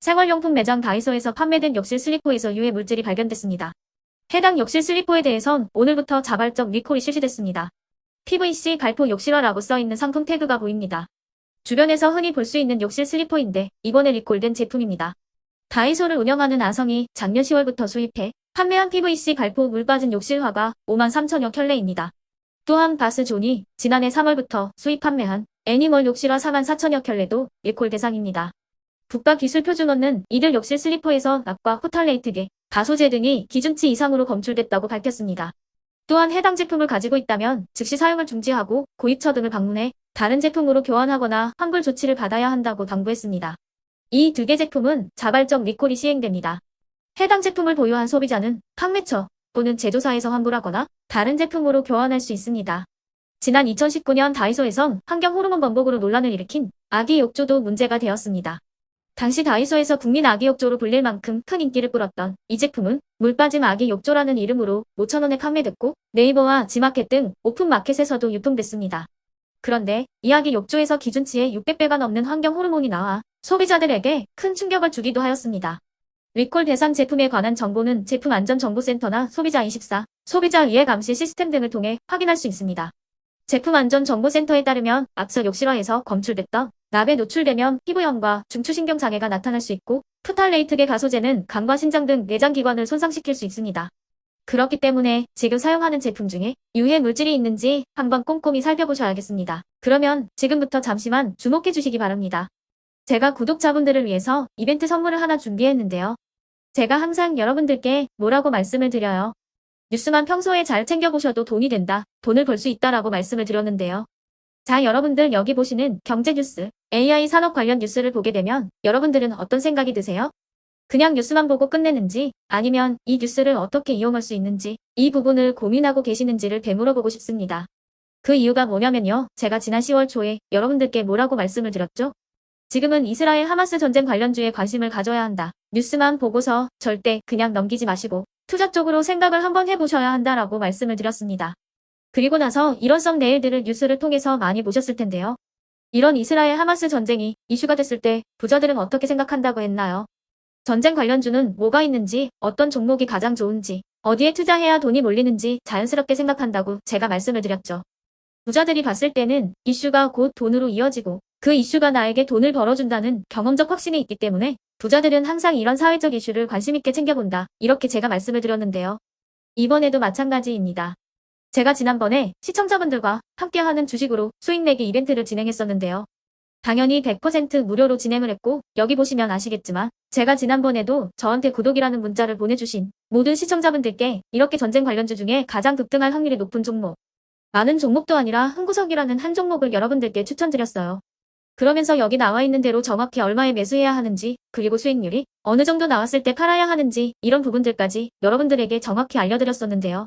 생활용품 매장 다이소에서 판매된 욕실 슬리퍼에서 유해 물질이 발견됐습니다. 해당 욕실 슬리퍼에 대해선 오늘부터 자발적 리콜이 실시됐습니다. PVC 발포 욕실화라고 써있는 상품 태그가 보입니다. 주변에서 흔히 볼 수 있는 욕실 슬리퍼인데 이번에 리콜된 제품입니다. 다이소를 운영하는 아성이 작년 10월부터 수입해 판매한 PVC 발포 물 빠진 욕실화가 5만 3천여 켤레입니다. 또한 바스존이 지난해 3월부터 수입 판매한 애니멀 욕실화 4만 4천여 켤레도 리콜 대상입니다. 국가기술표준원은 이들 욕실 슬리퍼에서 납과 호탈레이트계, 가소제 등이 기준치 이상으로 검출됐다고 밝혔습니다. 또한 해당 제품을 가지고 있다면 즉시 사용을 중지하고 고입처 등을 방문해 다른 제품으로 교환하거나 환불 조치를 받아야 한다고 당부했습니다. 이 두 개 제품은 자발적 리콜이 시행됩니다. 해당 제품을 보유한 소비자는 판매처 또는 제조사에서 환불하거나 다른 제품으로 교환할 수 있습니다. 지난 2019년 다이소에선 환경 호르몬 번복으로 논란을 일으킨 아기 욕조도 문제가 되었습니다. 당시 다이소에서 국민 아기 욕조로 불릴 만큼 큰 인기를 끌었던 이 제품은 물 빠짐 아기 욕조라는 이름으로 5천원에 판매됐고 네이버와 지마켓 등 오픈마켓에서도 유통됐습니다. 그런데 이 아기 욕조에서 기준치의 600배가 넘는 환경 호르몬이 나와 소비자들에게 큰 충격을 주기도 하였습니다. 리콜 대상 제품에 관한 정보는 제품안전정보센터나 소비자인식사, 소비자위해 감시 시스템 등을 통해 확인할 수 있습니다. 제품안전정보센터에 따르면 앞서 욕실화에서 검출됐던 납에 노출되면 피부염과 중추신경 장애가 나타날 수 있고 푸탈레이트계 가소제는 간과 신장 등 내장기관을 손상시킬 수 있습니다. 그렇기 때문에 지금 사용하는 제품 중에 유해 물질이 있는지 한번 꼼꼼히 살펴보셔야겠습니다. 그러면 지금부터 잠시만 주목해 주시기 바랍니다. 제가 구독자분들을 위해서 이벤트 선물을 하나 준비했는데요. 제가 항상 여러분들께 뭐라고 말씀을 드려요. 뉴스만 평소에 잘 챙겨보셔도 돈이 된다, 돈을 벌 수 있다라고 말씀을 드렸는데요. 자, 여러분들 여기 보시는 경제 뉴스, AI 산업 관련 뉴스를 보게 되면 여러분들은 어떤 생각이 드세요? 그냥 뉴스만 보고 끝내는지 아니면 이 뉴스를 어떻게 이용할 수 있는지 이 부분을 고민하고 계시는지를 되물어 보고 싶습니다. 그 이유가 뭐냐면요. 제가 지난 10월 초에 여러분들께 뭐라고 말씀을 드렸죠? 지금은 이스라엘 하마스 전쟁 관련주에 관심을 가져야 한다. 뉴스만 보고서 절대 그냥 넘기지 마시고 투자 쪽으로 생각을 한번 해보셔야 한다라고 말씀을 드렸습니다. 그리고 나서 일원성 내일들을 뉴스를 통해서 많이 보셨을 텐데요. 이런 이스라엘 하마스 전쟁이 이슈가 됐을 때 부자들은 어떻게 생각한다고 했나요? 전쟁 관련주는 뭐가 있는지, 어떤 종목이 가장 좋은지, 어디에 투자해야 돈이 몰리는지 자연스럽게 생각한다고 제가 말씀을 드렸죠. 부자들이 봤을 때는 이슈가 곧 돈으로 이어지고 그 이슈가 나에게 돈을 벌어준다는 경험적 확신이 있기 때문에 부자들은 항상 이런 사회적 이슈를 관심있게 챙겨본다. 이렇게 제가 말씀을 드렸는데요. 이번에도 마찬가지입니다. 제가 지난번에 시청자분들과 함께하는 주식으로 수익 내기 이벤트를 진행했었는데요. 당연히 100% 무료로 진행을 했고 여기 보시면 아시겠지만 제가 지난번에도 저한테 구독이라는 문자를 보내주신 모든 시청자분들께 이렇게 전쟁 관련주 중에 가장 급등할 확률이 높은 종목 많은 종목도 아니라 흥구석이라는 한 종목을 여러분들께 추천드렸어요. 그러면서 여기 나와 있는 대로 정확히 얼마에 매수해야 하는지 그리고 수익률이 어느 정도 나왔을 때 팔아야 하는지 이런 부분들까지 여러분들에게 정확히 알려드렸었는데요.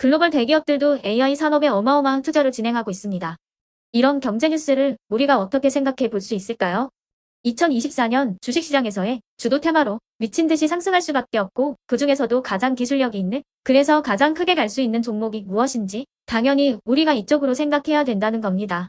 글로벌 대기업들도 AI 산업에 어마어마한 투자를 진행하고 있습니다. 이런 경제 뉴스를 우리가 어떻게 생각해 볼 수 있을까요? 2024년 주식시장에서의 주도 테마로 미친 듯이 상승할 수밖에 없고 그 중에서도 가장 기술력이 있는 그래서 가장 크게 갈 수 있는 종목이 무엇인지 당연히 우리가 이쪽으로 생각해야 된다는 겁니다.